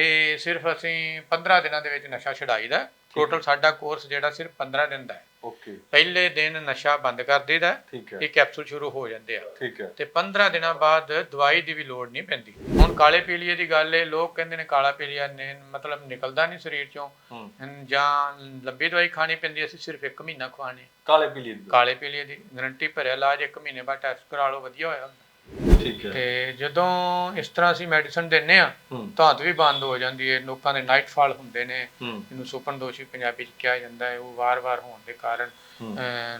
ਇਹ ਸਿਰਫ ਅਸੀਂ 15 ਦਿਨਾਂ ਦੇ ਵਿੱਚ ਨਸ਼ਾ ਛਡਾਈਦਾ ਟੋਟਲ ਸਾਡਾ ਕੋਰਸ ਜਿਹੜਾ ਸਿਰਫ 15 ਦਿਨ ਦਾ ਹੈ। ਓਕੇ ਪਹਿਲੇ ਦਿਨ ਨਸ਼ਾ ਬੰਦ ਕਰ ਠੀਕ ਹੈ। ਇਹ ਕੈਪਸੂਲ ਸ਼ੁਰੂ ਹੋ ਜਾਂਦੇ ਆ। ਠੀਕ ਹੈ। ਤੇ 15 ਦਿਨਾਂ ਬਾਅਦ ਦਵਾਈ ਦੀ ਵੀ ਲੋੜ ਨਹੀਂ ਪੈਂਦੀ। ਹੁਣ ਕਾਲੇ ਪੀਲੀਏ ਦੀ ਗੱਲ ਹੈ ਲੋਕ ਕਹਿੰਦੇ ਨੇ ਕਾਲਾ ਪੀਲੀਆ ਨੇ ਮਤਲਬ ਨਿਕਲਦਾ ਨਹੀਂ ਸਰੀਰ ਚੋਂ। ਹੂੰ। ਹਮ, ਜਾਂ ਲੰਬੀ ਦਵਾਈ ਖਾਣੀ ਪੈਂਦੀ ਅਸੀਂ ਸਿਰਫ 1 ਮਹੀਨਾ ਖਵਾਣੀ ਕਾਲੇ ਪੀਲੀ ਦੀ। ਕਾਲੇ ਪੀਲੀਏ ਦੀ ਗਰੰਟੀ ਭਰਿਆ ਇਲਾਜ 1 ਮਹੀਨੇ ਬਾਅਦ ਟੈਸਟ ਕਰਾ ਲਓ ਵਧੀਆ ਹੋਇਆ ਠੀਕ ਹੈ। ਤੇ ਜਦੋਂ ਇਸ ਤਰ੍ਹਾਂ ਅਸੀਂ ਮੈਡੀਸਨ ਦਿੰਨੇ ਆ ਧਾਤ ਵੀ ਬੰਦ ਹੋ ਜਾਂਦੀ ਹੈ। ਲੋਕਾਂ ਦੇ ਨਾਈਟ ਫਾਲ ਹੁੰਦੇ ਨੇ। ਇਹਨੂੰ ਸੁਪਨ ਦੋਸ਼ੀ ਪੰਜਾਬੀ ਚ ਕਿਹਾ ਜਾਂਦਾ ਹੈ। ਉਹ ਵਾਰ-ਵਾਰ ਹੋਣ ਦੇ ਕਾਰਨ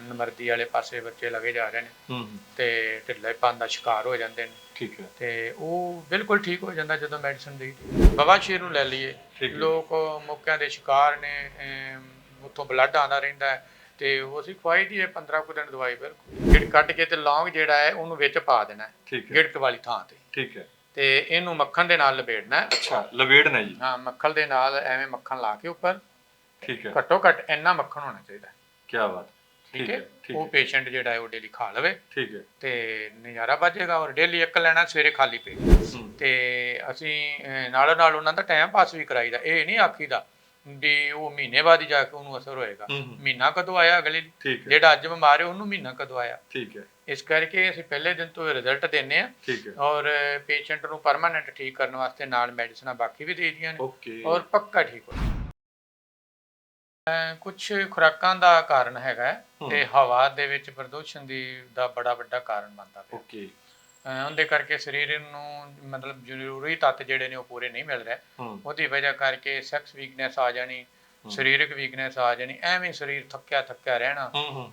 ਨਮਰਦੀ ਵਾਲੇ ਪਾਸੇ ਬੱਚੇ ਲਗੇ ਜਾ ਰਹੇ ਨੇ। ਤੇ ਢਿੱਲੇਪਨ ਦਾ ਸ਼ਿਕਾਰ ਹੋ ਜਾਂਦੇ ਨੇ। ਠੀਕ ਹੈ। ਤੇ ਉਹ ਬਿਲਕੁਲ ਠੀਕ ਹੋ ਜਾਂਦਾ ਜਦੋਂ ਮੈਡੀਸਨ ਦੇਈ ਬਵਾ ਸ਼ੇਰ ਨੂੰ ਲੈ ਲਈਏ। ਲੋਕ ਮੌਕਿਆਂ ਦੇ ਸ਼ਿਕਾਰ ਨੇ ਉੱਥੋਂ ਬਲੱਡ ਆਉਂਦਾ ਰਹਿੰਦਾ ਹੈ। ਤੇ ਉਹ ਅਸੀਂ ਖਵਾਈ ਦੀ ਹੈ 15 ਕੁ ਦਿਨ ਦਵਾਈ ਬਿਲਕੁਲ। ਗਿੜ ਕੱਢ ਕੇ ਤੇ ਲੌਂਗ ਜਿਹੜਾ ਹੈ ਉਹਨੂੰ ਵਿੱਚ ਪਾ ਦੇਣਾ ਹੈ, ਗਿੜਕ ਵਾਲੀ ਥਾਂ ਤੇ। ਠੀਕ ਹੈ। ਤੇ ਇਹਨੂੰ ਮੱਖਣ ਦੇ ਨਾਲ ਲਪੇੜਨਾ ਹੈ। ਅੱਛਾ ਲਵੇੜਨਾ ਜੀ। ਹਾਂ ਮੱਖਣ ਦੇ ਨਾਲ ਐਵੇਂ ਮੱਖਣ ਲਾ ਕੇ ਉੱਪਰ। ਠੀਕ ਹੈ। ਘੱਟੋ ਘੱਟ ਇੰਨਾ ਮੱਖਣ ਹੋਣਾ ਚਾਹੀਦਾ ਕੀ ਬਾਤ। ਠੀਕ ਹੈ। ਉਹ ਪੇਸ਼ੈਂਟ ਜਿਹੜਾ ਹੈ ਉਹ ਡੇਲੀ ਖਾ ਲਵੇ। ਠੀਕ ਹੈ। ਤੇ ਨਜ਼ਾਰਾ ਵੱਜੇਗਾ ਔਰ ਡੇਲੀ ਇੱਕ ਲੈਣਾ ਸਵੇਰੇ ਖਾਲੀ ਪੇਟ। ਤੇ ਅਸੀਂ ਨਾਲੋਂ ਨਾਲ ਉਹਨਾਂ ਦਾ ਟਾਈਮ ਪਾਸ ਵੀ ਕਰਾਈਦਾ। ਇਹ ਨਹੀਂ ਆਖੀਦਾ ਵੀ ਉਹ ਮਹੀਨੇ ਬਾਅਦ ਹੀ ਜਾ ਕੇ ਉਹਨੂੰ ਅਸਰ ਹੋਏਗਾ। ਮਹੀਨਾ ਕਦੋਂ ਆਇਆ ਅਗਲੇ ਜਿਹੜਾ ਅੱਜ ਬਿਮਾਰ ਹੈ ਉਹਨੂੰ ਮਹੀਨਾ ਕਦੋਂ ਆਇਆ? ਠੀਕ ਹੈ। ਇਸ ਕਰਕੇ ਅਸੀਂ ਪਹਿਲੇ ਦਿਨ ਤੋਂ ਰਿਜ਼ਲਟ ਦਿੰਨੇ ਆ ਠੀਕ ਹੈ। ਔਰ ਪੇਸ਼ੈਂਟ ਨੂੰ ਪਰਮਾਨੈਂਟ ਠੀਕ ਕਰਨ ਵਾਸਤੇ ਨਾਲ ਮੈਡੀਸਨਾਂ ਬਾਕੀ ਵੀ ਦੇ ਦੀਆਂ ਨੇ। ਓਕੇ। ਔਰ ਪੱਕਾ ਠੀਕ ਹੋ ਕੁਝ ਖੁਰਾਕਾਂ ਦਾ ਕਾਰਨ ਹੈਗਾ। ਤੇ ਹਵਾ ਦੇ ਵਿੱਚ ਪ੍ਰਦੂਸ਼ਣ ਦੀ ਦਾ ਬੜਾ ਵੱਡਾ ਕਾਰਨ ਬਣਦਾ ਪਿਆ। ਓਕੇ। ਉਹਦੇ ਕਰਕੇ ਸਰੀਰ ਨੂੰ ਮਤਲਬ ਜ਼ਰੂਰੀ ਤੱਤ ਜਿਹੜੇ ਨੇ ਉਹ ਪੂਰੇ ਨਹੀਂ ਮਿਲ ਰਹੇ। ਉਹਦੀ ਵਜ੍ਹਾ ਕਰਕੇ ਸੈਕਸ ਵੀਕਨੈਸ ਆ ਜਾਣੀ ਸਰੀਰਕ ਵੀਕਨੈਸ ਆ ਜਾਣੀ ਐਵੇਂ ਸਰੀਰ ਥੱਕਿਆ ਥੱਕਿਆ ਰਹਿਣਾ।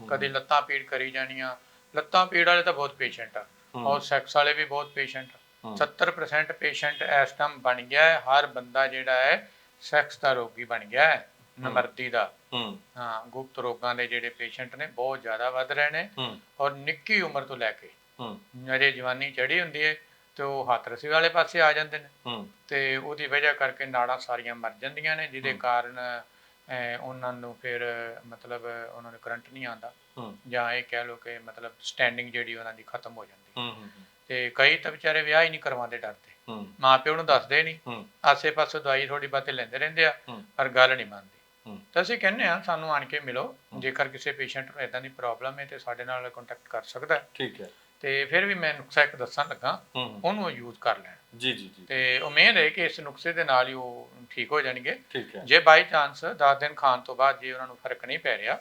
ਕਦੇ ਲੱਤਾਂ ਪੀੜ ਕਰੀ ਜਾਣੀਆਂ। ਲੱਤਾਂ ਪੀੜ ਵਾਲੇ ਤਾਂ ਬਹੁਤ ਪੇਸ਼ੈਂਟ ਆ। ਔਰ ਸੈਕਸ ਵਾਲੇ ਵੀ ਬਹੁਤ ਪੇਸ਼ੈਂਟ ਹੂੰ, 70% ਪੇਸ਼ੈਂਟ ਇਸ ਟਾਈਮ ਬਣ ਗਿਆ ਹੈ। ਹਰ ਬੰਦਾ ਜਿਹੜਾ ਹੈ ਸੈਕਸ ਦਾ ਰੋਗੀ ਬਣ ਗਿਆ ਹੈ। ਨਮਰਦੀ ਦਾ। ਹੂੰ। ਗੁਪਤ ਰੋਗਾਂ ਦੇ ਜਿਹੜੇ ਪੇਸ਼ੈਂਟ ਨੇ ਬਹੁਤ ਜ਼ਿਆਦਾ ਵੱਧ ਰਹੇ ਨੇ। ਔਰ ਨਿੱਕੀ ਉਮਰ ਤੋਂ ਲੈ ਕੇ ਹੂੰ। ਅਜੇ ਜਵਾਨੀ ਚੜੀ ਹੁੰਦੀ ਹੈ ਤੇ ਉਹ ਹੱਥ ਰਸੀ ਵਾਲੇ ਪਾਸੇ ਆ ਜਾਂਦੇ ਨੇ। ਹੂੰ। ਤੇ ਉਹਦੀ ਵਜ੍ਹਾ ਕਰਕੇ ਨਾੜਾਂ ਸਾਰੀਆਂ ਮਰ ਜਾਂਦੀਆਂ ਨੇ ਜਿਹਦੇ। ਕਾਰਨ ਉਹਨਾਂ ਨੂੰ ਫਿਰ ਮਤਲਬ ਉਹਨਾਂ ਨੂੰ ਕਰੰਟ ਨਹੀਂ ਆਉਂਦਾ। ਜਾਂ ਇਹ ਕਹਿ ਲਓ ਕਿ ਮਤਲਬ ਸਟੈਂਡਿੰਗ ਜਿਹੜੀ ਉਹਨਾਂ ਦੀ ਖਤਮ ਹੋ ਜਾਂਦੀ। ਹੂੰ ਤੇ ਕਈ ਤਾਂ ਵਿਚਾਰੇ ਵਿਆਹ ਹੀ ਨਹੀਂ ਕਰਵਾਉਂਦੇ ਡਰਦੇ ਹੂੰ। ਮਾਂ ਪਿਓ ਨੂੰ ਦੱਸਦੇ ਨਹੀਂ। ਹੂੰ। ਆਸੇ ਪਾਸੇ ਦਵਾਈ ਥੋੜੀ ਬਾਤੇ ਲੈਂਦੇ ਰਹਿੰਦੇ ਆ। ਪਰ ਗੱਲ ਨਹੀਂ ਮੰਨਦੀ। ਤਾਂ ਅਸੀਂ ਕਹਿੰਦੇ ਆ ਸਾਨੂੰ ਆਣ ਕੇ ਮਿਲੋ। ਜੇਕਰ ਕਿਸੇ ਪੇਸ਼ੈਂਟ ਨੂੰ ਇਦਾਂ ਦੀ ਪ੍ਰੋਬਲਮ ਹੈ ਤੇ ਸਾਡੇ ਨਾਲ ਕੰਟੈਕਟ ਕਰ ਸਕਦਾ। ਠੀਕ ਹੈ। ਤੇ ਫਿਰ ਵੀ ਮੈਂ ਨੁਕਸਾ ਇੱਕ ਦੱਸਣ ਲੱਗਾ। ਉਹਨੂੰ ਯੂਜ਼ ਕਰ ਲੈਣ। ਜੀ ਜੀ ਜੀ। ਤੇ ਉਮੀਦ ਹੈ ਕਿ ਇਸ ਨੁਕਸੇ ਦੇ ਨਾਲ ਹੀ ਉਹ ਠੀਕ ਹੋ ਜਾਣਗੇ। ਜੇ ਬਾਈ ਚਾਂਸ 10 ਦਿਨ ਖਾਣ ਤੋਂ ਬਾਅਦ ਜੇ ਉਹਨਾਂ ਨੂੰ ਫ਼ਰਕ ਨਹੀਂ ਪੈ ਰਿਹਾ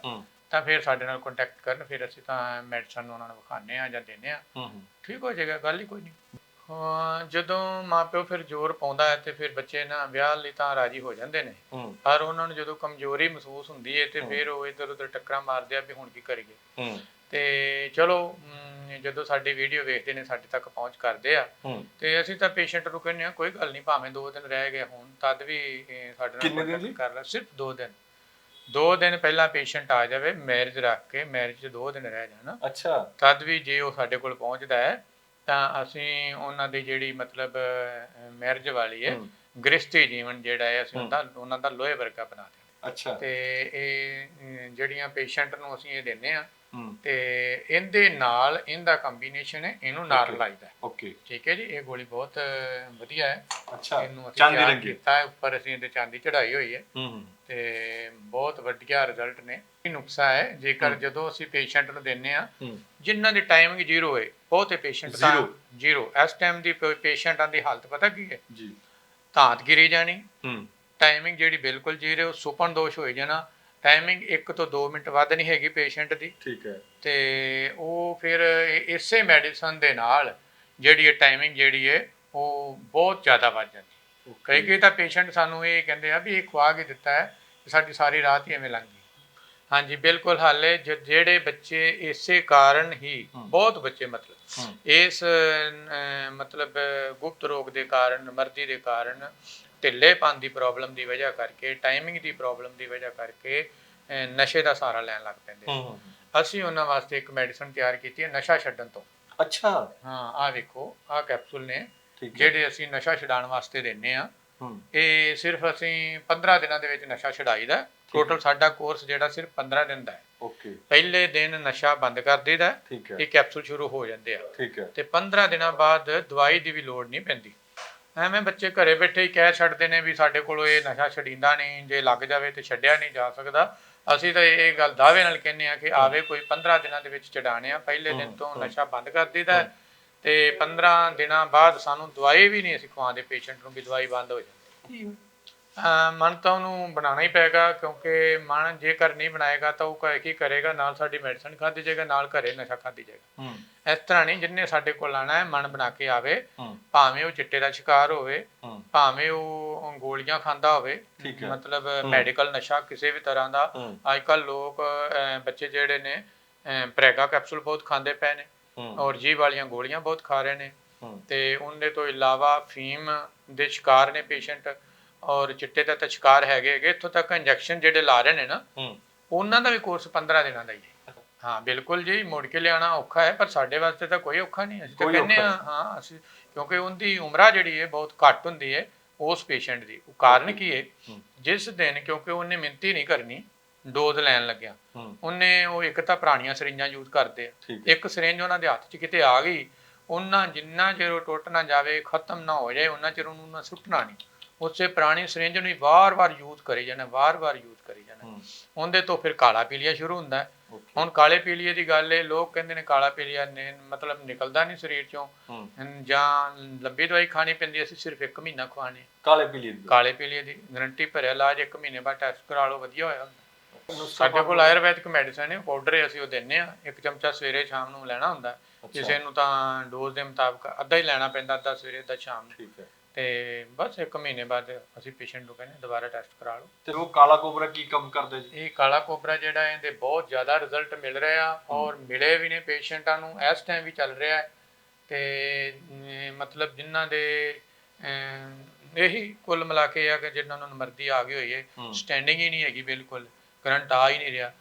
ਤਾਂ ਫਿਰ ਸਾਡੇ ਨਾਲ ਕੰਟੈਕਟ ਕਰਨ ਫਿਰ ਅਸੀਂ ਤਾਂ ਮੈਡੀਸਨ ਉਹਨਾਂ ਨੂੰ ਵਿਖਾਣੇ ਆ ਜਾਂ ਦਿੰਦੇ ਆ ਠੀਕ ਹੋ ਜਾਏਗਾ ਗੱਲ ਹੀ ਕੋਈ ਨਹੀਂ। ਜਦੋਂ ਮਾਪਿਓ ਫਿਰ ਜ਼ੋਰ ਪਾਉਂਦਾ ਹੈ ਤੇ ਫਿਰ ਬੱਚੇ ਨਾ ਵਿਆਹ ਲਈ ਤਾਂ ਰਾਜੀ ਹੋ ਜਾਂਦੇ ਨੇ। ਪਰ ਉਹਨਾਂ ਨੂੰ ਜਦੋਂ ਕਮਜ਼ੋਰੀ ਮਹਿਸੂਸ ਹੁੰਦੀ ਹੈ ਤੇ। ਫਿਰ ਉਹ ਇੱਧਰ ਉੱਧਰ ਟੱਕਰਾਂ ਮਾਰਦੇ ਆ ਵੀ ਹੁਣ ਕੀ ਕਰੀਏ। ਤੇ ਚਲੋ ਜਦੋਂ ਸਾਡੀ ਵੀਡੀਓ ਵੇਖਦੇ ਨੇ ਸਾਡੇ ਤੱਕ ਪਹੁੰਚ ਕਰਦੇ ਆ। ਤੇ ਅਸੀਂ ਤਾਂ ਪੇਸ਼ੈਂਟ ਨੂੰ ਕਹਿੰਦੇ ਆ ਕੋਈ ਗੱਲ ਨਹੀਂ ਭਾਵੇਂ 2 ਦਿਨ ਰਹਿ ਗਏ ਹੁਣ ਤਦ ਵੀ ਸਾਡੇ ਨਾਲ ਜੀ? ਕਰ ਲੈ ਸਿਰਫ 2 ਦਿਨ। 2 ਦਿਨ ਪਹਿਲਾਂ ਪੇਸ਼ੈਂਟ ਆ ਜਾਵੇ ਮੈਰਿਜ ਰੱਖ ਕੇ ਮੈਰਿਜ 'ਚ 2 ਦਿਨ ਰਹਿ ਜਾਣ। ਅੱਛਾ। ਤਦ ਵੀ ਜੇ ਉਹ ਸਾਡੇ ਕੋਲ ਪਹੁੰਚਦਾ ਹੈ ਤਾਂ ਅਸੀਂ ਉਹਨਾਂ ਦੀ ਜਿਹੜੀ ਮਤਲਬ ਮੈਰਿਜ ਵਾਲੀ ਹੈ ਗ੍ਰਸਤੀ ਜੀਵਨ ਜਿਹੜਾ ਹੈ ਅਸੀਂ ਉਹਨਾਂ ਦਾ ਲੋਹੇ ਵਰਗਾ ਬਣਾ ਦਿੰਦੇ ਅੱਛਾ। ਤੇ ਇਹ ਜਿਹੜੀਆਂ ਪੇਸ਼ੈਂਟ ਨੂੰ ਅਸੀਂ ਇਹ ਦਿੰਨੇ ਆ ਤੇ ਇਹਦੇ ਨਾਲ ਇਹਦਾ ਕੰਬੀਨੇਸ਼ਨ ਹੈ ਇਹਨੂੰ Okay. ਲਾਈਦਾ। ਓਕੇ ਠੀਕ ਹੈ ਜੀ? ਇਹ ਗੋਲੀ ਬਹੁਤ ਵਧੀਆ ਹੈ। ਅੱਛਾ। ਇਹਨੂੰ ਅਸੀਂ ਚਾਂਦੀ ਰੰਗੀ। ਕੀਤਾ ਹੈ ਉੱਪਰ ਅਸੀਂ ਇਹਦੇ ਚਾਂਦੀ ਚੜਾਈ ਹੋਈ ਹੈ। ਹੂੰ ਹੂੰ। ਤੇ ਬਹੁਤ ਵਧੀਆ ਰਿਜ਼ਲਟ ਨੇ। ਇਹ ਨੁਕਸਾ ਹੈ ਜੇਕਰ। ਜਦੋਂ ਅਸੀਂ ਪੇਸ਼ੈਂਟ ਨੂੰ ਦਿੰਨੇ ਆ ਜਿਨ੍ਹਾਂ ਦੀ ਟਾਈਮਿੰਗ ਜ਼ੀਰੋ ਹੈ ਬਹੁਤੇ ਪੇਸ਼ੈਂਟ ਤਾਂ। ਜ਼ੀਰੋ। ਇਸ ਟਾਈਮ ਦੀ ਪੇਸ਼ੈਂਟਾਂ ਦੀ ਹਾਲਤ ਪਤਾ ਕੀ ਹੈ? ਜੀ। ਧਾਤ ਗਿਰੀ ਜਾਣੀ। ਹੂੰ। ਟਾਈਮਿੰਗ ਜਿਹੜੀ ਬਿਲਕੁਲ ਜ਼ੀਰੋ ਸੁਪਨ ਦੋਸ਼ ਹੋਈ ਜਾਣਾ। ਟਾਈਮਿੰਗ 1 ਤੋਂ 2 ਮਿੰਟ ਵੱਧ ਨਹੀਂ ਹੈਗੀ ਪੇਸ਼ੈਂਟ ਦੀ। ਠੀਕ ਹੈ। ਤੇ ਉਹ ਫਿਰ ਇਹ- ਇਸੇ ਮੈਡੀਸਨ ਦੇ ਨਾਲ ਜਿਹੜੀ ਹੈ ਟਾਈਮਿੰਗ ਜਿਹੜੀ ਹੈ ਉਹ ਬਹੁਤ ਜ਼ਿਆਦਾ ਵੱਧ ਜਾਂਦੀ ਕਈ ਕਈ ਤਾਂ ਪੇਸ਼ੈਂਟ ਸਾਨੂੰ ਇਹ ਕਹਿੰਦੇ ਆ ਵੀ ਇਹ ਖਵਾ ਕੇ ਦਿੱਤਾ ਹੈ ਸਾਡੀ ਸਾਰੀ ਰਾਤ ਹੀ ਐਵੇਂ ਲੰਘ ਗਈ। ਹਾਂਜੀ ਬਿਲਕੁਲ ਹਾਲੇ ਜ- ਜਿਹੜੇ ਬੱਚੇ ਇਸੇ ਕਾਰਨ ਹੀ। ਬਹੁਤ ਬੱਚੇ ਮਤਲਬ ਇਸ ਮਤਲਬ ਗੁਪਤ ਰੋਗ ਦੇ ਕਾਰਨ ਮਰਦੀ ਦੇ ਕਾਰਨ ਢਿੱਲੇਪਨ ਦੀ ਪ੍ਰੋਬਲਮ ਦੀ ਵਜ੍ਹਾ ਕਰਕੇ ਟਾਈਮਿੰਗ ਦੀ ਪ੍ਰੋਬਲਮ ਦੀ ਵਜ੍ਹਾ ਕਰਕੇ ਨਸ਼ੇ ਦਾ ਸਹਾਰਾ ਲੈਣ ਲੱਗ ਪੈਂਦੇ ਆ। ਅਸੀਂ ਉਹਨਾਂ ਵਾਸਤੇ ਇੱਕ ਮੈਡੀਸਨ ਤਿਆਰ ਕੀਤੀ ਹੈ ਨਸ਼ਾ ਛੱਡਣ ਤੋਂ। ਅੱਛਾ। ਹਾਂ ਆਹ ਵੇਖੋ ਆਹ ਕੈਪਸੂਲ ਨੇ ਜਿਹੜੇ ਅਸੀਂ ਨਸ਼ਾ ਛਡਾਉਣ ਵਾਸਤੇ ਦਿੰਨੇ ਆ ਇਹ ਸਿਰਫ ਅਸੀਂ 15 ਦਿਨਾਂ ਦੇ ਵਿੱਚ ਨਸ਼ਾ ਛਡਾਈਦਾ ਟੋਟਲ ਸਾਡਾ ਕੋਰਸ ਜਿਹੜਾ ਸਿਰਫ 15 ਦਿਨ ਦਾ ਹੈ। ਓਕੇ। ਪਹਿਲੇ ਦਿਨ ਨਸ਼ਾ ਬੰਦ ਕਰ ਹੈ। ਇਹ ਕੈਪਸੂਲ ਸ਼ੁਰੂ ਹੋ ਜਾਂਦੇ ਆ। ਠੀਕ ਹੈ। ਤੇ 15 ਦਿਨਾਂ ਬਾਅਦ ਦਵਾਈ ਦੀ ਵੀ ਲੋੜ ਨਹੀਂ ਪੈਂਦੀ। ਐਵੇਂ ਬੱਚੇ ਘਰੇ ਬੈਠੇ ਹੀ ਕਹਿ ਛੱਡਦੇ ਨੇ ਵੀ ਸਾਡੇ ਕੋਲ ਇਹ ਨਸ਼ਾ ਛੜੀਂਦਾ ਨਹੀਂ ਜੇ ਲੱਗ ਜਾਵੇ ਤੇ ਛੱਡਿਆ ਨਹੀਂ ਜਾ ਸਕਦਾ। ਅਸੀਂ ਤਾਂ ਇਹ ਗੱਲ ਦਾਅਵੇ ਨਾਲ ਕਹਿੰਦੇ ਆ ਕਿ ਆਵੇ ਕੋਈ 15 ਦਿਨਾਂ ਦੇ ਵਿੱਚ ਛਡਾਣੇ ਆ। ਪਹਿਲੇ ਦਿਨ ਤੋਂ ਨਸ਼ਾ ਬੰਦ ਕਰ ਦਿੱਤਾ ਤੇ 15 ਦਿਨਾਂ ਬਾਅਦ ਸਾਨੂੰ ਦਵਾਈ ਵੀ ਨਹੀਂ ਅਸੀਂ ਖਵਾਉਂਦੇ ਪੇਸ਼ੈਂਟ ਨੂੰ ਵੀ ਦਵਾਈ ਬੰਦ ਹੋ ਜਾਂਦੀ ਮਨ ਤਾਂ ਉਹਨੂੰ ਬਣਾਉਣਾ ਹੀ ਪਏਗਾ ਕਿਉਂਕਿ ਮਨ ਜੇਕਰ ਨਹੀਂ ਬਣਾਏਗਾ ਤਾਂ ਉਹ ਕਹੇ ਕੀ ਕਰੇਗਾ ਨਾਲ ਸਾਡੀ ਮੈਡੀਸਨ ਖਾਧੀ ਜਾਏਗਾ ਨਾਲ ਘਰੇ ਨਸ਼ਾ ਖਾਧੀ ਜਾਏਗਾ। ਹੂੰ। ਇਸ ਤਰ੍ਹਾਂ ਨਹੀਂ ਜਿੰਨੇ ਸਾਡੇ ਕੋਲ ਆਣਾ ਹੈ ਮਨ ਬਣਾ ਕੇ ਆਵੇ। ਭਾਵੇਂ ਉਹ ਚਿੱਟੇ ਦਾ ਸ਼ਿਕਾਰ ਹੋਵੇ ਭਾਵੇਂ ਉਹ ਗੋਲੀਆਂ ਖਾਂਦਾ ਹੋਵੇ। ਮਤਲਬ ਮੈਡੀਕਲ ਨਸ਼ਾ ਕਿਸੇ ਵੀ ਤਰ੍ਹਾਂ ਦਾ। ਅੱਜ ਕੱਲ ਲੋਕ ਬੱਚੇ ਜਿਹੜੇ ਨੇ ਪ੍ਰੈਗਾ ਕੈਪਸੂਲ ਬਹੁਤ ਖਾਂਦੇ ਪਏ ਨੇ ਔਰ ਜੀ ਵਾਲੀਆਂ ਗੋਲੀਆਂ ਬਹੁਤ ਖਾ ਰਹੇ ਨੇ। ਤੇ ਉਹਦੇ ਤੋਂ ਇਲਾਵਾ ਫੀਮ ਦੇ ਸ਼ਿਕਾਰ ਨੇ ਪੇਸ਼ੈਂਟ ਔਰ ਚਿੱਟੇ ਦਾ ਤਾਂ ਸ਼ਿਕਾਰ ਹੈਗੇ ਹੈਗੇ ਇੱਥੋਂ ਤੱਕ ਇੰਜੈਕਸ਼ਨ ਜਿਹੜੇ ਲਾ ਰਹੇ ਨੇ ਨਾ ਉਹਨਾਂ ਦਾ ਵੀ ਕੋਰਸ 15 ਦਿਨਾਂ ਦਾ ਹੀ ਹੈ। ਹਾਂ ਬਿਲਕੁਲ ਜੀ ਮੁੜ ਕੇ ਲਿਆਣਾ ਔਖਾ ਹੈ ਪਰ ਸਾਡੇ ਵਾਸਤੇ ਤਾਂ ਕੋਈ ਔਖਾ ਨਹੀਂ ਅਸੀਂ ਤਾਂ ਕੋਈ ਕਹਿੰਦੇ ਔਖਾ ਆ ਹਾਂ ਅਸੀਂ ਕਿਉਂਕਿ ਉਹਦੀ ਉਮਰਾ ਜਿਹੜੀ ਹੈ ਬਹੁਤ ਘੱਟ ਹੁੰਦੀ ਹੈ ਉਸ ਪੇਸ਼ੈਂਟ ਦੀ। ਉਹ ਕਾਰਨ ਕੀ ਹੈ? ਹੂੰ। ਜਿਸ ਦਿਨ ਕਿਉਂਕਿ ਉਹਨੇ ਮਿਹਨਤੀ ਨਹੀਂ ਕਰਨੀ ਡੋਜ਼ ਲੈਣ ਲੱਗਿਆ ਹੂੰ। ਉਹਨੇ ਉਹ ਇੱਕ ਤਾਂ ਪੁਰਾਣੀਆਂ ਸਰਿੰਜਾਂ ਯੂਜ਼ ਕਰਦੇ ਆ। ਠੀਕ ਹੈ। ਇੱਕ ਸਰਿੰਜ ਉਹਨਾਂ ਦੇ ਹੱਥ 'ਚ ਕਿਤੇ ਆ ਗਈ ਉਹਨਾਂ ਜਿੰਨਾ ਚਿਰ ਉਹ ਟੁੱਟ ਨਾ ਜਾਵੇ ਖਤਮ ਨਾ ਹੋ ਜਾਏ ਉਹਨਾਂ ਚਿਰ ਉਹਨੂੰ ਨਾ ਸੁੱਟਣਾ ਨਹੀਂ। ਉਸੇ ਪੁਰਾਣੀ ਸਰਿੰਜ ਨੂੰ ਹੀ ਵਾਰ-ਵਾਰ ਯੂਜ਼ ਕਰੀ ਜਾਣਾ ਵਾਰ-ਵਾਰ ਯੂਜ਼ ਕਰੀ ਜਾਣਾ। ਹੂੰ। ਉਹਦੇ ਤੋਂ ਫਿਰ ਕਾਲਾ ਪੀਲੀਆ ਸ਼ੁਰੂ ਹੁੰਦਾ ਹੈ। ਹੁਣ ਕਾਲੇ ਪੀਲੀਏ ਦੀ ਗੱਲ ਹੈ ਲੋਕ ਕਹਿੰਦੇ ਨੇ ਕਾਲਾ ਪੀਲੀਆ ਨੇ ਮਤਲਬ ਨਿਕਲਦਾ ਨਹੀਂ ਸਰੀਰ ਚੋਂ। ਜਾਂ ਲੰਬੀ ਦਵਾਈ ਖਾਣੀ ਪੈਂਦੀ ਅਸੀਂ ਸਿਰਫ 1 ਮਹੀਨਾ ਖਵਾਣੀ ਕਾਲੇ ਪੀਲੀ ਦੀ ਕਾਲੇ ਪੀਲੀਏ ਦੀ ਗਰੰਟੀ ਭਰਿਆ ਇਲਾਜ 1 ਮਹੀਨੇ ਬਾਅਦ ਟੈਸਟ ਕਰਾ ਲਓ ਵਧੀਆ ਹੋਇਆ ਸਾਡੇ ਕੋਲ ਆਯੁਰਵੈਦਿਕ ਮੈਡੀਸਨ ਹੈ ਪਾਊਡਰ ਅਸੀਂ ਉਹ ਦਿੰਨੇ ਆ। ਇੱਕ ਚਮਚਾ ਸਵੇਰੇ ਸ਼ਾਮ ਨੂੰ ਲੈਣਾ ਹੁੰਦਾ। ਕਿਸੇ ਨੂੰ ਤਾਂ ਡੋਜ਼ ਦੇ ਮੁਤਾਬਕ ਅੱਧਾ ਹੀ ਲੈਣਾ ਪੈਂਦਾ ਅੱਧਾ ਸਵੇਰੇ ਅੱਧਾ ਸ਼ਾਮ ਨੂੰ। ਠੀਕ ਹੈ। ਤੇ ਬਸ 1 ਮਹੀਨੇ ਬਾਅਦ ਅਸੀਂ ਪੇਸ਼ੈਂਟ ਨੂੰ ਕਹਿੰਦੇ ਦੁਬਾਰਾ ਟੈਸਟ ਕਰਾ ਲਓ। ਤੇ ਉਹ ਕਾਲਾ ਕੋਬਰਾ ਕੀ ਕੰਮ ਕਰਦਾ ਜੀ? ਇਹ ਕਾਲਾ ਕੋਬਰਾ ਜਿਹੜਾ ਇਹਦੇ ਬਹੁਤ ਜ਼ਿਆਦਾ ਰਿਜ਼ਲਟ ਮਿਲ ਰਹੇ ਆ ਔਰ ਮਿਲੇ ਵੀ ਨੇ ਪੇਸ਼ੈਂਟਾਂ ਨੂੰ ਇਸ ਟਾਈਮ ਵੀ ਚੱਲ ਰਿਹਾ ਹੈ। ਤੇ ਮਤਲਬ ਜਿਨ੍ਹਾਂ ਦੇ ਇਹੀ ਕੁੱਲ ਮਿਲਾ ਕੇ ਆ ਕਿ ਜਿਨ੍ਹਾਂ ਨੂੰ ਮਰਦੀ ਆ ਗਈ ਹੋਈ ਹੈ ਸਟੈਂਡਿੰਗ ਹੀ ਨਹੀਂ ਹੈਗੀ ਬਿਲਕੁਲ ਕਰੰਟ ਆ ਹੀ ਨਹੀਂ ਰਿਹਾ।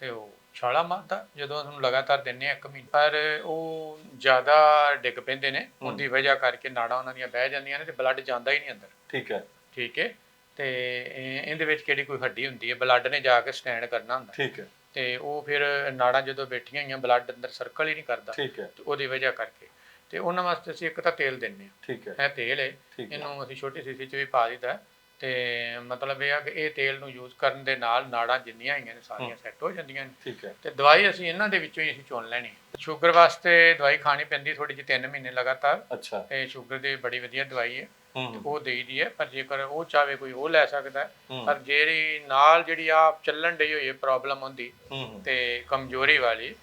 ਤੇ ਉਹ ਛਾਲਾ ਮਾਰਦਾ ਜਦੋਂ ਉਹਨੂੰ ਲਗਾਤਾਰ ਦਿੰਨੇ ਆ ਇੱਕ ਮਹੀਨਾ। ਪਰ ਉਹ ਜ਼ਿਆਦਾ ਡਿੱਗ ਪੈਂਦੇ ਨੇ ਉਹਦੀ ਵਜ੍ਹਾ ਕਰਕੇ ਨਾੜਾਂ ਉਹਨਾਂ ਦੀਆਂ ਬਹਿ ਜਾਂਦੀਆਂ ਨੇ ਤੇ ਬਲੱਡ ਜਾਂਦਾ ਹੀ ਨਹੀਂ ਅੰਦਰ। ਠੀਕ ਹੈ। ਠੀਕ ਹੈ? ਤੇ ਇਹ- ਇਹਦੇ ਵਿੱਚ ਕਿਹੜੀ ਕੋਈ ਹੱਡੀ ਹੁੰਦੀ ਹੈ? ਬਲੱਡ ਨੇ ਜਾ ਕੇ ਸਟੈਂਡ ਕਰਨਾ ਹੁੰਦਾ। ਠੀਕ ਹੈ। ਤੇ ਉਹ ਫਿਰ ਨਾੜਾਂ ਜਦੋਂ ਬੈਠੀਆਂ ਹੋਈਆਂ ਬਲੱਡ ਅੰਦਰ ਸਰਕਲ ਹੀ ਨਹੀਂ ਕਰਦਾ। ਠੀਕ ਹੈ। ਤੇ ਉਹਦੀ ਵਜ੍ਹਾ ਕਰਕੇ। ਤੇ ਉਹਨਾਂ ਵਾਸਤੇ ਅਸੀਂ ਇੱਕ ਤਾਂ ਤੇਲ ਦਿੰਨੇ ਆ ਠੀਕ ਹੈ। ਇਹ ਤੇਲ ਹੈ। ਇਹਨੂੰ ਅਸੀਂ ਛੋਟੀ ਸੀਸੀ 'ਚ ਵੀ ਪਾ ਦਿੱਤਾ ਹੈ ਤੇ ਮਤਲਬ ਇਹ ਆ ਕਿ ਇਹ ਤੇਲ ਨੂੰ ਯੂਜ਼ ਕਰਨ ਦੇ ਨਾਲ ਨਾੜਾਂ ਜਿੰਨੀਆਂ ਹੈਗੀਆਂ ਨੇ ਸਾਰੀਆਂ ਸੈੱਟ ਹੋ ਜਾਂਦੀਆਂ ਨੇ। ਠੀਕ ਹੈ। ਤੇ ਦਵਾਈ ਅਸੀਂ ਇਹਨਾਂ ਦੇ ਵਿੱਚੋਂ ਹੀ ਅਸੀਂ ਚੁਣ ਲੈਣੀ ਸ਼ੂਗਰ ਵਾਸਤੇ ਦਵਾਈ ਖਾਣੀ ਪੈਂਦੀ ਥੋੜੀ ਜਿਹੀ 3 ਮਹੀਨੇ ਲਗਾਤਾਰ। ਅੱਛਾ। ਤੇ ਸ਼ੂਗਰ ਦੀ ਬੜੀ ਵਧੀਆ ਦਵਾਈ ਹੈ। ਉਹ ਦੇਈਦੀ ਹੈ ਪਰ ਜੇਕਰ ਉਹ ਚਾਵੇ ਕੋਈ ਉਹ ਲੈ ਸਕਦਾ ਪਰ ਜਿਹੜੀ ਨਾਲ ਜਿਹੜੀ ਆ ਚੱਲਣ ਡਈ ਹੋਈ ਹੈ ਪ੍ਰੋਬਲਮ ਹੁੰਦੀ ਤੇ ਕਮਜ਼ੋਰੀ ਵਾਲੀ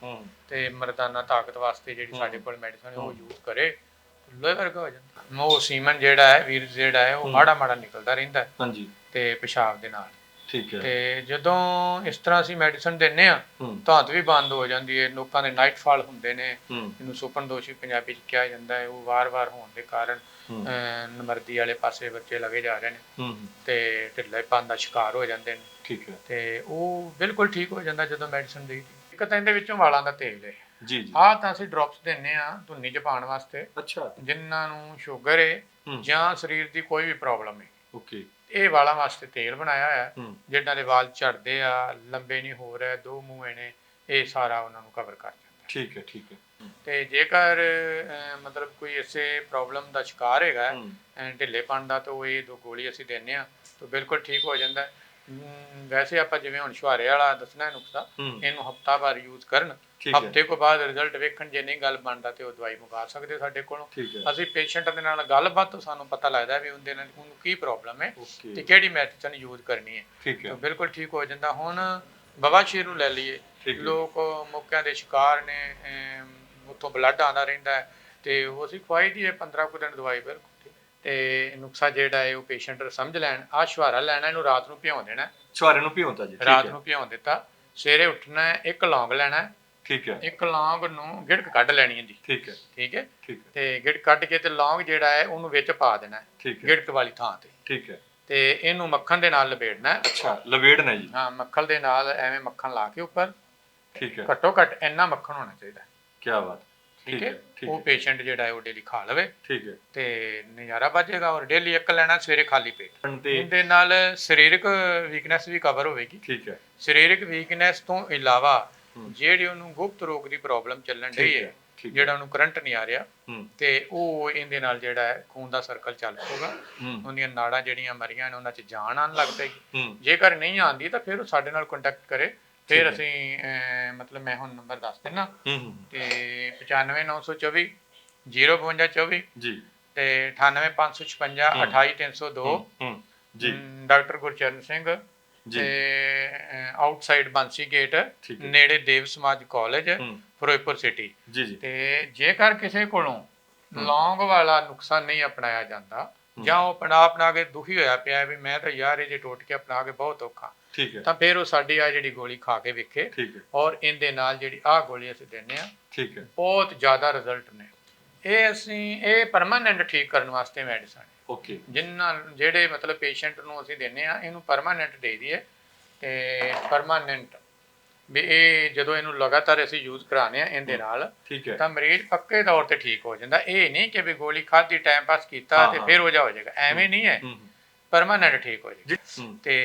ਤੇ ਮਰਦਾਨਾ ਤਾਕਤ ਵਾਸਤੇ ਜਿਹੜੀ ਸਾਡੇ ਕੋਲ ਮੈਡੀਸਨ ਉਹ ਯੂਜ਼ ਕਰੇ। ਲੋਹੇ ਵਰਗਾ ਹੋ ਜਾਂਦਾ। ਉਹ ਸੀਮਨ ਜਿਹੜਾ ਹੈ ਵੀਰ ਜਿਹੜਾ ਹੈ ਉਹ ਮਾੜਾ ਮਾੜਾ ਨਿਕਲਦਾ ਰਹਿੰਦਾ ਹੈ ਹਾਂਜੀ। ਤੇ ਪਿਸ਼ਾਬ ਦੇ ਨਾਲ। ਠੀਕ ਹੈ। ਤੇ ਜਦੋਂ ਇਸ ਤਰ੍ਹਾਂ ਅਸੀਂ ਮੈਡੀਸਨ ਦਿੰਨੇ ਆ ਹੂੰ। ਧਾਤ ਵੀ ਬੰਦ ਹੋ ਜਾਂਦੀ ਹੈ ਲੋਕਾਂ ਦੇ ਨਾਈਟ ਫਾਲ ਹੁੰਦੇ ਨੇ। ਹੂੰ। ਇਹਨੂੰ ਸੁਪਨ ਦੋਸ਼ੀ ਪੰਜਾਬੀ ਚ ਕਿਹਾ ਜਾਂਦਾ ਹੈ ਉਹ ਵਾਰ-ਵਾਰ ਹੋਣ ਦੇ ਕਾਰਨ ਹੂੰ। ਅਹ, ਨਮਰਦੀ ਵਾਲੇ ਪਾਸੇ ਬੱਚੇ ਲਗੇ ਜਾ ਰਹੇ ਨੇ। ਹੂੰ। ਤੇ ਢਿੱਲੇਪਨ ਦਾ ਸ਼ਿਕਾਰ ਹੋ ਜਾਂਦੇ ਨੇ। ਠੀਕ ਹੈ। ਤੇ ਉਹ ਬਿਲਕੁਲ ਠੀਕ ਹੋ ਜਾਂਦਾ ਜਦੋਂ ਮੈਡੀਸਨ ਦੇਈਦੀ। ਇੱਕ ਤਾਂ ਇਹਦੇ ਵਿੱਚੋਂ ਵਾਲਾਂ ਦਾ ਤੇਲ ਹੈ। ਜੀ ਜੀ। ਆਹ ਤਾਂ ਅਸੀਂ ਡ੍ਰੌਪਸ ਦਿੰਨੇ ਆ ਧੁੰਨੀ ਚ ਪਾਉਣ ਵਾਸਤੇ। ਅੱਛਾ। ਜਿਨ੍ਹਾਂ ਨੂੰ ਸ਼ੂਗਰ ਹੈ। ਜਾਂ ਸਰੀਰ ਦੀ ਕੋਈ ਵੀ ਪ੍ਰੋਬਲਮ ਹੈ ਓਕੇ। ਇਹ ਵਾਲਾਂ ਵਾਸਤੇ ਤੇਲ ਬਣਾਇਆ ਹੋਇਆ। ਹੈ। ਜਿਨ੍ਹਾਂ ਦੇ ਵਾਲ ਝੜਦੇ ਆ ਲੰਬੇ ਨਹੀਂ ਹੋ ਰਹੇ ਦੋ ਮੂੰਹੇ ਨੇ ਇਹ ਸਾਰਾ ਉਹਨਾਂ ਨੂੰ ਕਵਰ ਕਰ ਜਾਂਦਾ। ਠੀਕ ਹੈ ਠੀਕ ਹੈ। ਤੇ ਜੇਕਰ ਮਤਲਬ ਕੋਈ ਇਸੇ ਪ੍ਰੋਬਲਮ ਦਾ ਸ਼ਿਕਾਰ ਹੈਗਾ ਢਿੱਲੇਪਨ ਦਾ ਤਾਂ ਉਹ ਇਹ ਦੋ ਗੋਲੀ ਅਸੀਂ ਦਿੰਨੇ ਆ ਤਾਂ ਬਿਲਕੁਲ ਠੀਕ ਹੋ ਜਾਂਦਾ। ਹੈ। ਵੈਸੇ ਆਪਾਂ ਜਿਵੇਂ ਹੁਣ ਸ਼ੁਹਾਰੇ ਵਾਲਾ ਦੱਸਣਾ ਹੈ। ਨੁਕਸਾ ਇਹਨੂੰ ਹਫਤਾ ਭਰ ਯੂਜ਼ ਕਰਨ ਹਫ਼ਤੇ ਕੋ ਬਾਅਦ ਰਿਜ਼ਲਟ ਵੇਖਣ ਜੇ ਨਹੀਂ ਗੱਲ ਬਣਦਾ ਤੇ ਉਹ ਦਵਾਈ ਮੰਗਾ ਸਕਦੇ ਸਾਡੇ ਕੋਲੋਂ। ਅਸੀਂ ਪੇਸ਼ੈਂਟ ਦੇ ਨਾਲ ਗੱਲਬਾਤ ਤੋਂ ਸਾਨੂੰ ਪਤਾ ਲੱਗਦਾ ਵੀ ਉਹਦੇ ਨਾਲ ਉਹਨੂੰ ਕੀ ਪ੍ਰੋਬਲਮ ਹੈ ਤੇ ਕਿਹੜੀ ਮੈਡੀਸਨ ਯੂਜ਼ ਕਰਨੀ ਹੈ। ਤਾਂ ਬਿਲਕੁਲ ਠੀਕ ਹੋ ਜਾਂਦਾ। ਹੁਣ ਬਵਾ ਸ਼ੀਰ ਨੂੰ ਲੈ ਲਈਏ। ਲੋਕ ਮੌਕਿਆਂ ਦੇ ਸ਼ਿਕਾਰ ਨੇ ਉੱਥੋਂ ਬਲੱਡ ਆਉਂਦਾ ਰਹਿੰਦਾ ਤੇ ਉਹ ਅਸੀਂ ਖਵਾਈ ਦੀ ਹੈ 15 ਕੁ ਦਿਨ ਦਵਾਈ ਬਿਲਕੁਲ। ਤੇ ਨੁਕਸਾ ਜਿਹੜਾ ਹੈ ਉਹ ਪੇਸ਼ੈਂਟ ਸਮਝ ਲੈਣ ਆ ਸ਼ਵਾਰਾ ਲੈਣਾ ਇਹਨੂੰ ਰਾਤ ਨੂੰ ਭਿਉਂ ਦੇਣਾ। ਹੈ। ਛੁਆਰੇ ਨੂੰ ਭਿਉਂਤਾ ਜੀ ਠੀਕ ਰਾਤ ਹੈ। ਨੂੰ ਭਿਉਂ ਦਿੱਤਾ ਸਵੇਰੇ ਉੱਠਣਾ ਹੈ ਇੱਕ ਲੌਂਗ ਲੈਣਾ ਹੈ, ਠੀਕ ਹੈ। ਇੱਕ ਲੌਂਗ ਨੂੰ ਗਿੜਕ ਕੱਢ ਲੈਣੀ ਹੈ ਜੀ। ਠੀਕ ਹੈ। ਠੀਕ ਹੈ। ਠੀਕ ਹੈ। ਤੇ ਗਿੜਕ ਕੱਢ ਕੇ ਤੇ ਲੌਂਗ ਜਿਹੜਾ ਹੈ ਉਹਨੂੰ ਵਿੱਚ ਪਾ ਦੇਣਾ ਹੈ, ਠੀਕ ਹੈ। ਗਿੜਕ ਵਾਲੀ ਥਾਂ ਤੇ। ਠੀਕ ਹੈ। ਤੇ ਇਹਨੂੰ ਮੱਖਣ ਦੇ ਨਾਲ ਲਪੇੜਨਾ ਹੈ। ਅੱਛਾ ਲਵੇੜਨਾ ਜੀ। ਹਾਂ ਮੱਖਣ ਦੇ ਨਾਲ ਐਵੇਂ ਮੱਖਣ ਲਾ ਕੇ ਉੱਪਰ। ਠੀਕ ਹੈ। ਘੱਟੋ ਘੱਟ ਇੰਨਾ ਮੱਖਣ ਹੋਣਾ ਚਾਹੀਦਾ ਕੀ ਬਾਤ ਠੀਕ ਹੈ? ਠੀਕ ਉਹ ਹੈ। ਪੇਸ਼ੈਂਟ ਜਿਹੜਾ ਹੈ ਉਹ ਡੇਲੀ ਖਾ ਲਵੇ ਠੀਕ ਹੈ। ਤੇ ਨਜ਼ਾਰਾ ਬਚੇਗਾ ਔਰ ਡੇਲੀ ਇੱਕ ਲੈਣਾ ਸਵੇਰੇ ਖਾਲੀ ਪੇਟ। ਤੇ ਇਹਦੇ ਨਾਲ ਸਰੀਰਕ ਵੀਕਨੈਸ ਵੀ ਕਵਰ ਹੋਵੇਗੀ। ਠੀਕ ਹੈ। ਸਰੀਰਕ ਵੀਕਨੈਸ ਤੋਂ ਇਲਾਵਾ ਹੂੰ। ਜਿਹੜੀ ਉਹਨੂੰ ਗੁਪਤ ਰੋਗ ਦੀ ਪ੍ਰੋਬਲਮ ਚੱਲਣ ਠੀਕ ਹੈ ਹੈ ਠੀਕ ਹੈ। ਜਿਹੜਾ ਉਹਨੂੰ ਕਰੰਟ ਨਹੀਂ ਆ ਰਿਹਾ ਹੂੰ। ਤੇ ਉਹ ਇਹਦੇ ਨਾਲ ਜਿਹੜਾ ਹੈ ਖੂਨ ਦਾ ਸਰਕਲ ਚੱਲ ਪਊਗਾ। ਹੂੰ। ਉਹਦੀਆਂ ਨਾੜਾਂ ਜਿਹੜੀਆਂ ਮਰੀਆਂ ਨੇ ਉਹਨਾਂ 'ਚ ਜਾਨ ਆਉਣ ਲੱਗ ਪਏਗੀ ਹੂੰ। ਜੇਕਰ ਨਹੀਂ ਆਂਦੀ ਤਾਂ ਫਿਰ ਉਹ ਸਾਡੇ ਨਾਲ ਕੰਟੈਕਟ ਕਰੇ। ਫਿਰ। ਅਸੀਂ ਮਤਲਬ ਮੈਂ ਹੁਣ ਨੰਬਰ ਦੱਸ ਦਿੰਨਾ। ਤੇ 95924 05224 ਜੀ। ਤੇ 98556 ਹੂੰ। 28302 ਹੂੰ ਜੀ। ਡਾਕਟਰ ਗੁਰਚਰਨ ਸਿੰਘ ਜੀ। ਤੇ ਆਊਟਸਾਈਡ ਬਾਂਸੀ ਗੇਟ ਨੇੜੇ ਦੇਵ ਸਮਾਜ ਕਾਲਜ ਫਿਰੋਜ਼ਪੁਰ ਸਿਟੀ ਜੀ ਜੀ। ਤੇ ਜੇਕਰ ਕਿਸੇ ਕੋਲੋਂ ਲੌਂਗ ਵਾਲਾ ਨੁਕਸਾ ਨਹੀਂ ਅਪਣਾਇਆ ਜਾਂਦਾ ਜਾਂ ਉਹ ਆਪਣਾ ਆਪਣਾ ਕੇ ਦੁਖੀ ਹੋਇਆ ਪਿਆ ਵੀ ਮੈਂ ਤਾਂ ਯਾਰ ਇਹ ਜੇ ਟੁੱਟ ਕੇ ਆਪਣਾ ਕੇ ਬਹੁਤ ਔਖਾ ਠੀਕ ਹੈ। ਤਾਂ ਫਿਰ ਉਹ ਸਾਡੀ ਆ ਜਿਹੜੀ ਗੋਲੀ ਖਾ ਕੇ ਵੇਖੇ ਠੀਕ ਹੈ। ਔਰ ਇਹਦੇ ਨਾਲ ਜਿਹੜੀ ਆਹ ਗੋਲੀ ਅਸੀਂ ਦਿੰਨੇ ਆ ਠੀਕ ਹੈ। ਬਹੁਤ ਜ਼ਿਆਦਾ ਰਿਜ਼ਲਟ ਨੇ। ਇਹ ਅਸੀਂ ਇਹ ਪਰਮਾਨੈਂਟ ਠੀਕ ਕਰਨ ਵਾਸਤੇ ਮੈਡੀਸਨ ਓਕੇ ਜਿਨ੍ਹਾਂ ਜਿਹੜੇ ਮਤਲਬ ਪੇਸ਼ੈਂਟ ਨੂੰ ਅਸੀਂ ਦਿੰਨੇ ਆ ਇਹਨੂੰ ਪਰਮਾਨੈਂਟ ਦੇ ਦਈਏ ਤੇ ਪਰਮਾਨੈਂਟ ਵੀ ਇਹ ਜਦੋਂ ਇਹਨੂੰ ਲਗਾਤਾਰ ਅਸੀਂ ਯੂਜ਼ ਕਰਾਣੇ ਆ ਇਹਦੇ ਨਾਲ ਠੀਕ ਹੈ। ਤਾਂ ਮਰੀਜ਼ ਪੱਕੇ ਤੌਰ ਤੇ ਠੀਕ ਹੋ ਜਾਂਦਾ। ਇਹ ਨਹੀਂ ਕਿ ਵੀ ਗੋਲੀ ਖਾਧੀ ਟਾਈਮ ਪਾਸ ਕੀਤਾ ਤੇ। ਫਿਰ ਹੋ ਜਾ ਹੋ ਜਾਏਗਾ। ਐਵੇਂ ਨਹੀਂ ਹੈ। ਹੂੰ ਪਰਮਾਨੈਂਟ ਠੀਕ ਹੋ ਜੀ। ਤੇ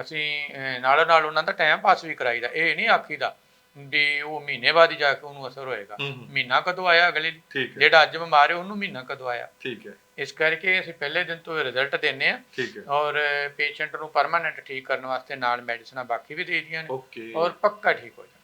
ਅਸੀਂ ਨਾਲੋਂ ਨਾਲ ਉਹਨਾਂ ਦਾ ਟਾਈਮ ਪਾਸ ਵੀ ਕਰਾਈਦਾ। ਇਹ ਨਹੀਂ ਆਖੀਦਾ ਵੀ ਉਹ ਮਹੀਨੇ ਬਾਅਦ ਹੀ ਜਾ ਕੇ ਉਹਨੂੰ ਅਸਰ ਹੋਏਗਾ। ਮਹੀਨਾ ਕਦੋਂ ਆਇਆ ਅਗਲੇ ਜਿਹੜਾ ਅੱਜ ਬਿਮਾਰ ਹੈ ਉਹਨੂੰ ਮਹੀਨਾ ਕਦੋਂ ਆਇਆ? ਠੀਕ ਹੈ। ਇਸ ਕਰਕੇ ਅਸੀਂ ਪਹਿਲੇ ਦਿਨ ਤੋਂ ਰਿਜ਼ਲਟ ਦਿੰਨੇ ਆ ਠੀਕ ਹੈ। ਔਰ ਪੇਸ਼ੈਂਟ ਨੂੰ ਪਰਮਾਨੈਂਟ ਠੀਕ ਕਰਨ ਵਾਸਤੇ ਨਾਲ ਮੈਡੀਸਨਾਂ ਬਾਕੀ ਵੀ ਦੇ ਦੀਆਂ ਨੇ। ਓਕੇ ਔਰ ਪੱਕਾ ਠੀਕ ਹੋ ਜਾਂਦਾ।